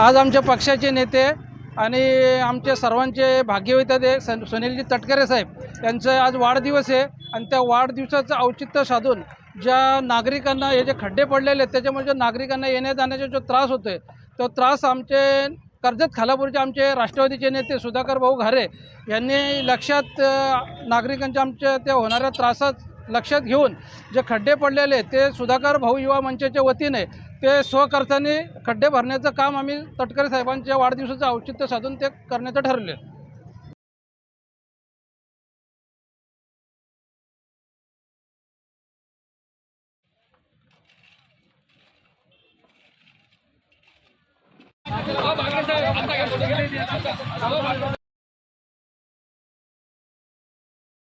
आज आमच्या पक्षाचे नेते आणि आमचे सर्वांचे भाग्यविधाते सन सुनीलजी तटकरे साहेब यांचं आज वाढदिवस आहे आणि त्या वाढदिवसाचं औचित्य साधून ज्या नागरिकांना हे जे खड्डे पडलेले आहेत त्याच्यामुळे जो नागरिकांना येण्या जाण्याचा जो त्रास होतो आहे तो त्रास आमचे कर्जत खालापूरचे आमचे राष्ट्रवादीचे नेते सुधाकर भाऊ घारे यांनी लक्षात नागरिकांच्या आमच्या त्या होणाऱ्या त्रासात लक्षात घेऊन जे खड्डे पडलेले ते सुधाकर भाऊ युवा मंचाच्या वतीने ते स्वखर्चाने खड्डे भरण्याचं काम आम्ही तटकरे साहेबांच्या वाढदिवसाचं औचित्य साधून ते करण्याचं ठरले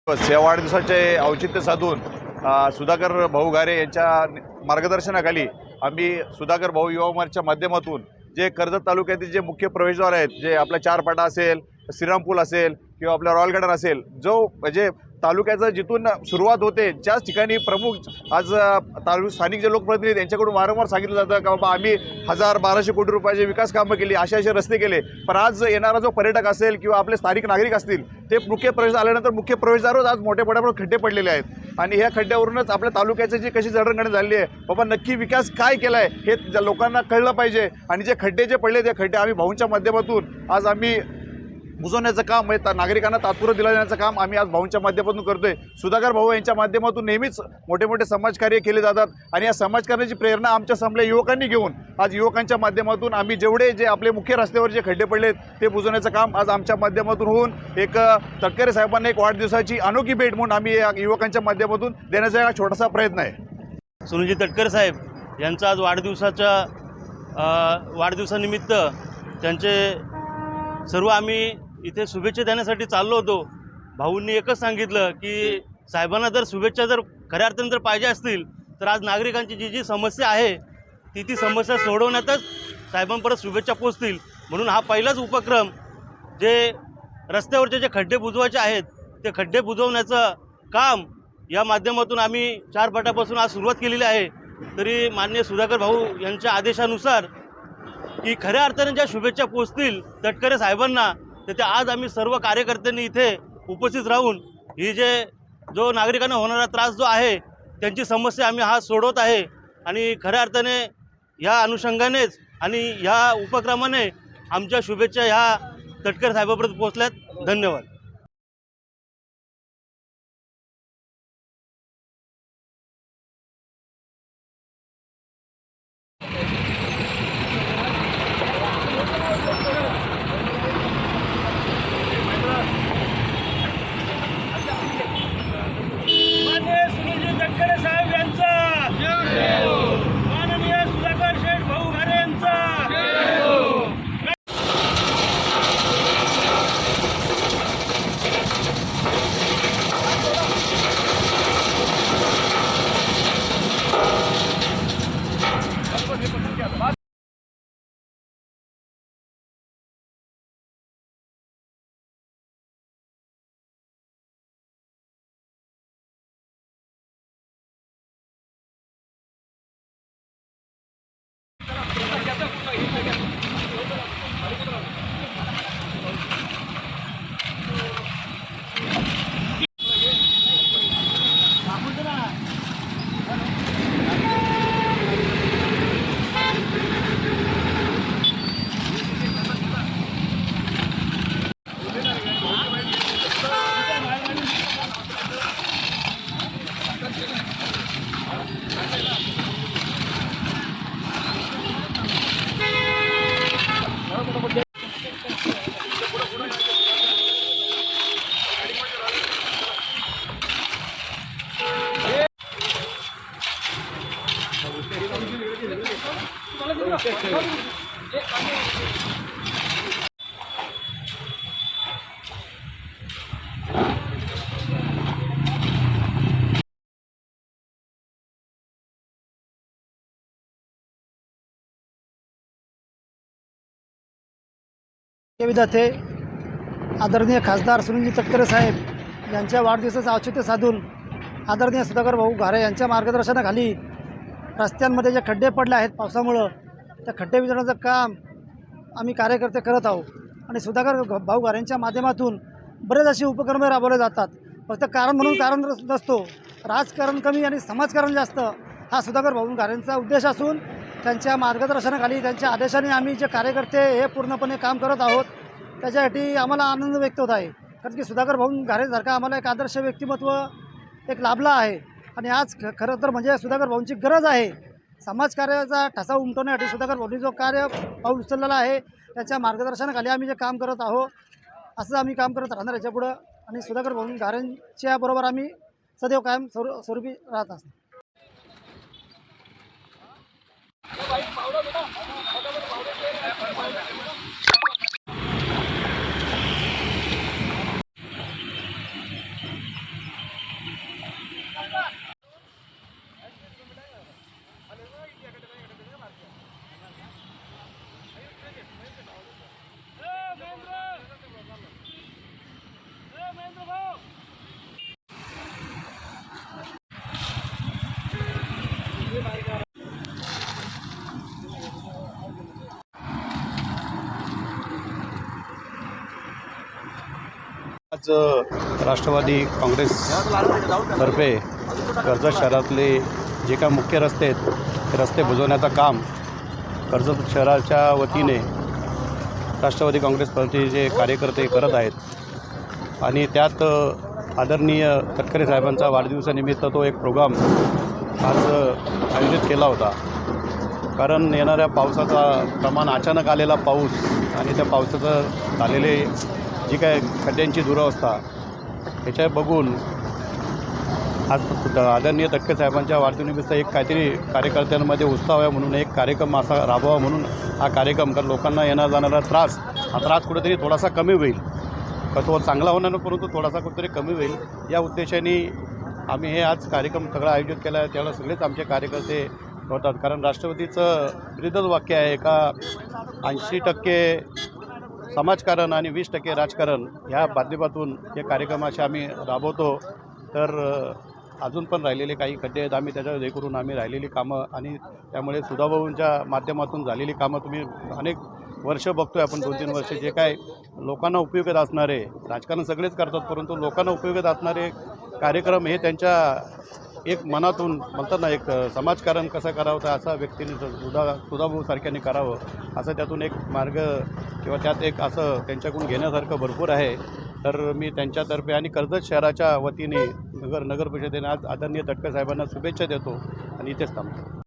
या वाढदिवसाचे औचित्य साधून सुधाकर भाऊ घारे यांच्या मार्गदर्शनाखाली आम्ही सुधाकर भाऊ युवा मोर्चाच्या माध्यमातून जे कर्जत तालुक्यातील जे मुख्य प्रवेशद्वार आहेत जे आपला चारपाटा असेल श्रीरामपूल असेल किंवा आपल्या रॉयल गार्डन असेल जो म्हणजे तालुक्याचं जिथून सुरुवात होते ज्याच ठिकाणी प्रमुख आज तालु स्थानिक जे लोकप्रतिनिधी यांच्याकडून वारंवार सांगितलं जातं का बाबा आम्ही हजार बाराशे कोटी रुपयाचे विकास कामं केली असे असे रस्ते केले. पण आज येणारा जो पर्यटक असेल किंवा आपले स्थानिक नागरिक असतील ते मुख्य प्रवेश आल्यानंतर मुख्य प्रवेशद्वारच आज मोठ्या प्रमाणावर खड्डे पडलेले आहेत. आणि ह्या खड्ड्यावरूनच आपल्या तालुक्याची जी कशी जडणघडण झाली आहे बाबा नक्की विकास काय केला आहे हे ज्या लोकांना कळलं पाहिजे. आणि जे खड्डे जे पडले ते खड्डे आम्ही भाऊंच्या माध्यमातून आज आम्ही बुजवण्याचं काम आहे नागरिकांना तात्पुरं दिलं देण्याचं काम आम्ही आज भाऊंच्या माध्यमातून करतोय. सुधाकर भाऊ यांच्या माध्यमातून नेहमीच मोठे मोठे समाजकार्य केले जातात आणि या समाजकार्याची प्रेरणा आमच्या संपल्या युवकांनी घेऊन आज युवकांच्या माध्यमातून आम्ही जेवढे जे आपले मुख्य रस्त्यावर जे खड्डे पडलेत ते बुजवण्याचं काम आज आमच्या माध्यमातून होऊन एक तटकरे साहेबांना एक वाढदिवसाची अनोखी भेट म्हणून आम्ही या युवकांच्या माध्यमातून देण्याचा एक छोटासा प्रयत्न आहे. सुनीलजी तटकरे साहेब यांचा आज वाढदिवसाच्या वाढदिवसानिमित्त त्यांचे सर्व आम्ही इथे शुभेच्छा देण्यासाठी चाललो होतो. भाऊंनी एकच सांगितलं की साहेबांना जर शुभेच्छा जर खऱ्या अर्थाने जर पाहिजे असतील तर आज नागरिकांची जी जी समस्या आहे ती ती समस्या सोडवण्यातच साहेबांपर्यंत शुभेच्छा पोचतील म्हणून हा पहिलाच उपक्रम जे रस्त्यावरचे जे खड्डे बुजवायचे आहेत ते खड्डे बुजवण्याचं काम या माध्यमातून आम्ही चार पटापासून आज सुरुवात केलेली आहे. तरी माननीय सुधाकर भाऊ यांच्या आदेशानुसार की खऱ्या अर्थाने ज्या शुभेच्छा पोचतील तटकरे साहेबांना तर आज आम्ही सर्व कार्यकर्त्यांनी इथे उपस्थित राहून ही जे जो नागरिकांना होणारा त्रास जो आहे त्यांची समस्या आम्ही हा सोडवत आहे. आणि खऱ्या अर्थाने ह्या अनुषंगानेच आणि ह्या उपक्रमाने आमच्या शुभेच्छा ह्या तटकर साहेबापर्यंत पोहोचल्यात. धन्यवाद. विधाते आदरणीय खासदार सुनीलजी तटकरे साहेब यांच्या वाढदिवसाचं औचित्य साधून आदरणीय सुधाकर भाऊ घारे यांच्या मार्गदर्शनाखाली रस्त्यांमध्ये जे खड्डे पडले आहेत पावसामुळं त्या खड्डे वितरणाचं काम आम्ही कार्यकर्ते करत आहोत. आणि सुधाकर भाऊ घारेंच्या माध्यमातून बरेच असे उपक्रम राबवले जातात. फक्त कारण म्हणून कारण नसतो. राजकारण कमी आणि समाजकारण जास्त हा सुधाकर भाऊ घारेंचा उद्देश असून त्यांच्या मार्गदर्शनाखाली त्यांच्या आदेशाने आम्ही जे कार्यकर्ते हे पूर्णपणे काम करत आहोत त्याच्यासाठी आम्हाला आनंद व्यक्त होत आहे. कारण की सुधाकर भाऊ घारेसारखा आम्हाला एक आदर्श व्यक्तिमत्व एक लाभला आहे. आणि आज ख खरं तर म्हणजे सुधाकर भाऊंची गरज आहे. समाजकार्याचा ठसा उमटवण्यासाठी सुधाकर भाऊंनी जो कार्य पाऊल उचललेला आहे त्याच्या मार्गदर्शनाखाली आम्ही जे काम करत आहोत असं आम्ही काम करत राहणार याच्यापुढं. आणि सुधाकर भाऊ घारेंच्या बरोबर आम्ही सदैव कायम स्वरू स्वरूपी राहत असतो आज राष्ट्रवादी काँग्रेस तर्फे कर्जत शहरातले जे काय मुख्य रस्ते आहेत ते रस्ते बुजवण्याचं काम कर्जत शहराच्या वतीने राष्ट्रवादी काँग्रेस पार्टीचे कार्यकर्ते करत आहेत आणि त्यात आदरणीय तटकरे साहेबांचा वाढदिवसानिमित्त तो एक प्रोग्राम आज आयोजित केला होता. कारण येणाऱ्या पावसाचा प्रमाण अचानक आलेला पाऊस आणि त्या पावसाचं झालेले जी काय खड्ड्यांची दुरावस्था ह्याच्या बघून आज आदरणीय तटके साहेबांच्या वाढदिवसानिमित्त एक काहीतरी कार्यकर्त्यांमध्ये उत्साह आहे म्हणून एक कार्यक्रम असा राबवा म्हणून हा कार्यक्रम कारण लोकांना येणार जाणारा त्रास हा त्रास कुठेतरी थोडासा कमी होईल. का तो चांगला होणार नाही परंतु थोडासा कुठेतरी कमी होईल. या उद्देशाने आम्ही हे आज कार्यक्रम सगळा आयोजित केला आहे त्यावेळेला सगळेच आमचे कार्यकर्ते होतात कारण राष्ट्रपतीचं ब्रीदच वाक्य आहे एका ऐंशी टक्के समाजकारण आणि वीस टक्के राजकारण ह्या माध्यमातून हे कार्यक्रम असे आम्ही राबवतो. तर अजून पण राहिलेले काही खड्डे आहेत. आम्ही त्याच्यावर हे करून आम्ही राहिलेली कामं आणि त्यामुळे सुधाभाऊंच्या माध्यमातून झालेली कामं तुम्ही अनेक वर्ष बघतोय आपण. दोन तीन वर्ष जे काय लोकांना उपयोगात असणारे राजकारण सगळेच करतात परंतु लोकांना उपयोगात असणारे कार्यक्रम हे त्यांच्या एक मनातून म्हणतात ना एक समाजकारण कसं करावं तर असा व्यक्तीने सुधा सुधाभाऊसारख्याने करावं असं त्यातून एक मार्ग किंवा त्यात एक असं त्यांच्याकडून घेण्यासारखं भरपूर आहे. तर मी त्यांच्यातर्फे आणि कर्जत शहराच्या वतीने नगर नगर परिषदेने आज आदरणीय तटकर साहेबांना शुभेच्छा देतो आणि इथेच थांबतो.